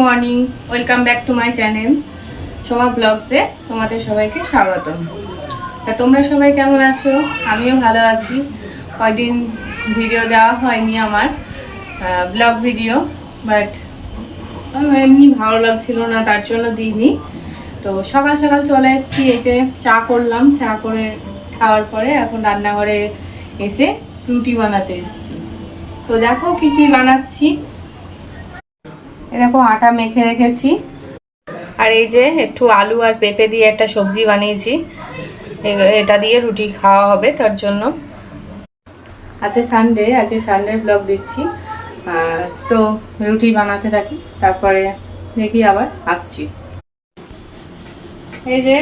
Morning welcome back to my channel Soma ব্লগসে তোমাদের সবাইকে স্বাগতম। তা তোমরা সবাই কেমন আছো? আমিও ভালো আছি। কয়দিন ভিডিও দেওয়া হয়নি আমার ব্লগ ভিডিও বাট এমনি ভালো লাগছিল না, তার জন্য দিইনি। তো সকাল সকাল চলে এসেছি, এই যে চা করলাম, চা করে খাওয়ার পরে এখন রান্নাঘরে এসে রুটি বানাতে এসেছি। তো দেখো কি কি বানাচ্ছি। এ দেখো আটা মেখে রেখেছি। আর এই যে একটু আলু আর পেঁপে দিয়ে একটা সবজি বানিয়েছি। এটা দিয়ে রুটি খাওয়া হবে তার জন্য। আজকে সানডে আজকে সানডে ব্লগ দিচ্ছি। তো রুটি বানাতে থাকি, তারপরে দেখি আবার আসছি। এই যে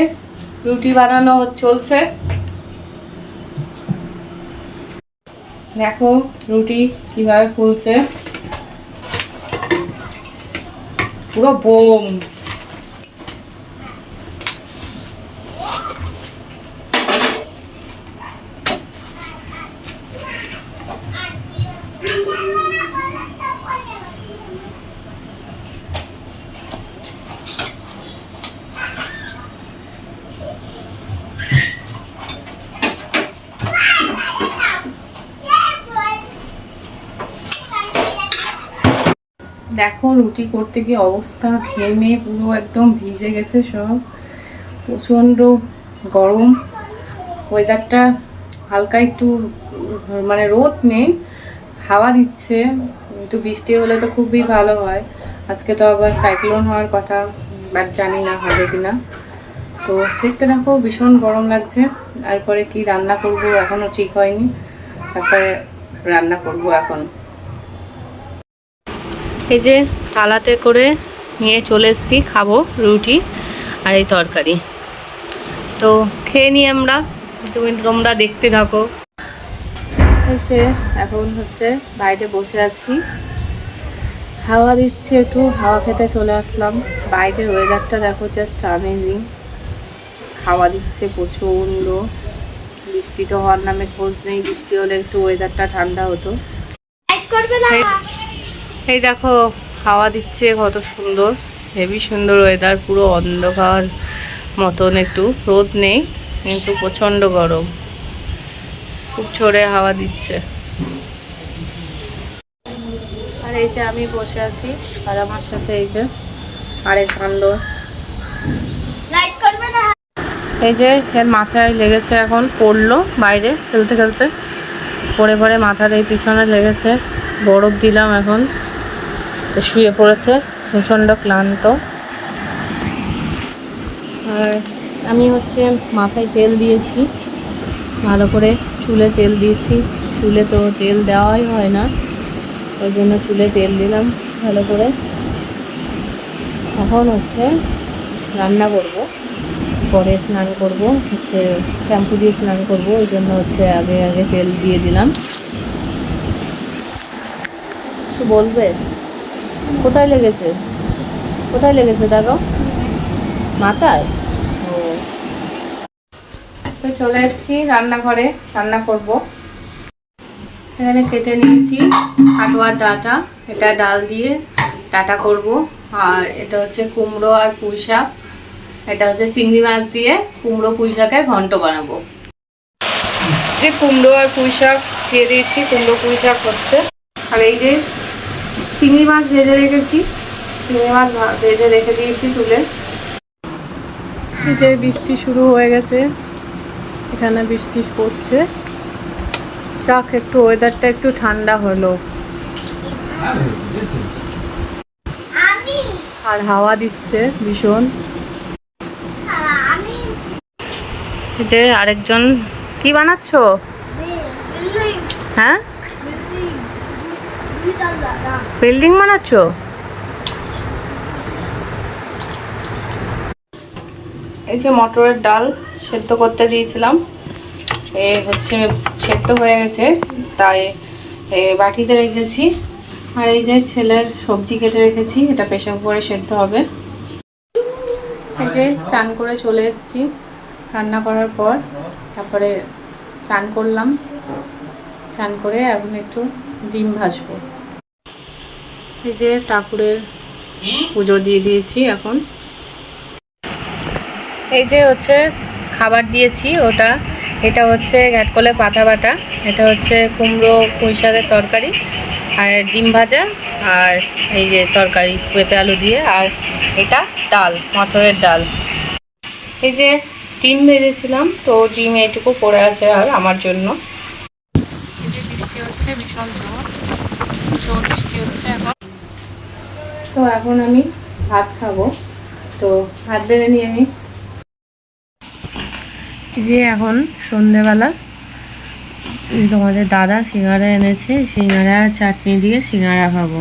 রুটি বানানো চলছে। দেখো রুটি কীভাবে ফুলছে। পুরো বোম দেখো রুটি করতে গিয়ে অবস্থা ঘেমে পুরো একদম ভিজে গেছে সব। প্রচণ্ড গরম। ওয়েদারটা হালকা একটু মানে রোদ নেই, হাওয়া দিচ্ছে একটু বৃষ্টি হলে তো খুবই ভালো হয়। আজকে তো আবার সাইক্লোন হওয়ার কথা বাট জানি না হবে কিনা। তো দেখতে দেখো ভীষণ গরম লাগছে। তারপরে কি রান্না করব এখনও ঠিক হয়নি। তারপরে রান্না করব এখন। এই যে থালাতে করে নিয়ে চলে এসেছি খাব রুটি আর এই তরকারি। তো খেয়ে নিই আমরা তুমি তোমরা দেখতে থাকো। হচ্ছে এখন হচ্ছে বাইরে বসে আছি। হাওয়া দিচ্ছে একটু হাওয়া খেতে চলে আসলাম। বাইরের ওয়েদারটা দেখো জাস্ট আমেজিং হাওয়া দিচ্ছে প্রচণ্ড বৃষ্টি তো হওয়ার নামে খোঁজ নেই বৃষ্টি হলে একটু ওয়েদারটা ঠান্ডা হতো। এই- দেখো হাওয়া দিচ্ছে কত সুন্দর। হেভি সুন্দর ওয়েদার পুরো অন্ধকার মতন একটু। রোদ নেই কিন্তু প্রচণ্ড গরম। খুব জোরে হাওয়া দিচ্ছে। আর এই যে আমি বসে আছি আর আমার সাথে এই যে আরেক বান্দর এই যে এর মাথায় লেগেছে এখন পড়ল বাইরে খেলতে খেলতে। পড়ে পড়ে মাথার এই পিছনে লেগেছে। বরফ দিলাম এখন। শুয়ে পড়েছে, প্রচণ্ড ক্লান্ত। আর আমি হচ্ছে মাথায় তেল দিয়েছি, ভালো করে চুলে তেল দিয়েছি। চুলে তো তেল দেওয়াই হয় না, ওই জন্য চুলে তেল দিলাম ভালো করে। এখন হচ্ছে রান্না করব, পরে স্নান করব, হচ্ছে শ্যাম্পু দিয়ে স্নান করব, ওই জন্য হচ্ছে আগে আগে তেল দিয়ে দিলাম। বলবে? কোথায় লেগেছে? কোথায় লেগেছে দেখো মাথায়? তো চলে এসেছি রান্নাঘরে, রান্না করব। এখানে কেটে নিয়েছি আটোয়ার ডাটা। এটা ডাল দিয়ে ডাটা করব। আর এটা হচ্ছে কুমড়ো আর পুঁই শাক। এটা হচ্ছে চিংড়ি মাছ দিয়ে কুমড়ো পুঁই শাকের ঘন্ট বানাবো। যে কুমড়ো আর পুঁই শাক দিয়ে দিয়েছি, কুমড়ো পুঁই শাক হচ্ছে। আর এই যে চিংড়ি মাছ ভেজে রেখেছি। চিংড়ি মাছ ভেজে রেখে দিয়েছি তুলে। যে বৃষ্টি শুরু হয়ে গেছে। এখানে বৃষ্টি পড়ছে। যাক, একটু ওয়েদারটা একটু ঠান্ডা হলো। আর হাওয়া দিচ্ছে ভীষণ। যে আরেকজন কি বানাচ্ছো? হ্যাঁ? বিল্ডিং বানাচ্ছো? এই যে মটরের ডাল সেদ্ধ করতে দিয়েছিলাম। এ হচ্ছে সেদ্ধ হয়ে গেছে, তাই বাটিতে রেখেছি। আর এই যে ছেলের সবজি কেটে রেখেছি, এটা প্রেশার কুকারে সেদ্ধ হবে। এই যে চান করে চলে এসেছি, রান্না করার পর। তারপরে চান করলাম। চান করে এখন একটু ডিম ভাজবো। এই যে ঠাকুরের পুজো দিয়ে দিয়েছি এখন। এই যে হচ্ছে খাবার দিয়েছি ওটা। এটা হচ্ছে ঘ্যাটকলে পাতা বাটা, এটা হচ্ছে কুমড়ো পুঁই শাকের তরকারি, আর ডিম ভাজা, আর এই যে তরকারি, পেঁপে আলু দিয়ে, আর এটা ডাল মটরের ডাল। এই যে ডিম ভেজেছিলাম, তো ডিম এইটুকু পড়ে আছে আর আমার জন্য। এই যে বৃষ্টি হচ্ছে, ভীষণ জোর। জোর বৃষ্টি হচ্ছে এখন। তো এখন আমি ভাত খাব। তো ভাত বেড়ে নিয়ে আমি যে এখন সন্ধেবেলা তোমাদের দাদা সিঙ্গারা এনেছে সিঙ্গারা চাটনি দিয়ে সিঙ্গারা খাব।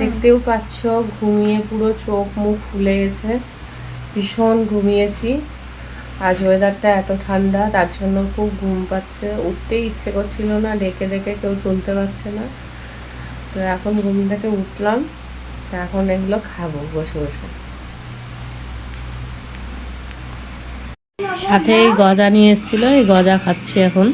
দেখতেও পাচ্ছ ঘুমিয়ে পুরো চোখ মুখ ফুলে গেছে। ভীষণ ঘুমিয়েছি। আজ ওয়েদারটা এত ঠান্ডা তার জন্য খুব ঘুম পাচ্ছে। উঠতেই ইচ্ছে করছিল না ডেকে ডেকে কেউ তুলতে পারছে না। তো এখন ঘুম থেকে উঠলাম এখন এগুলো খাব বসে বসে। সাথে এই গজা নিয়ে এসেছিল, এই গজা খাচ্ছি এখন।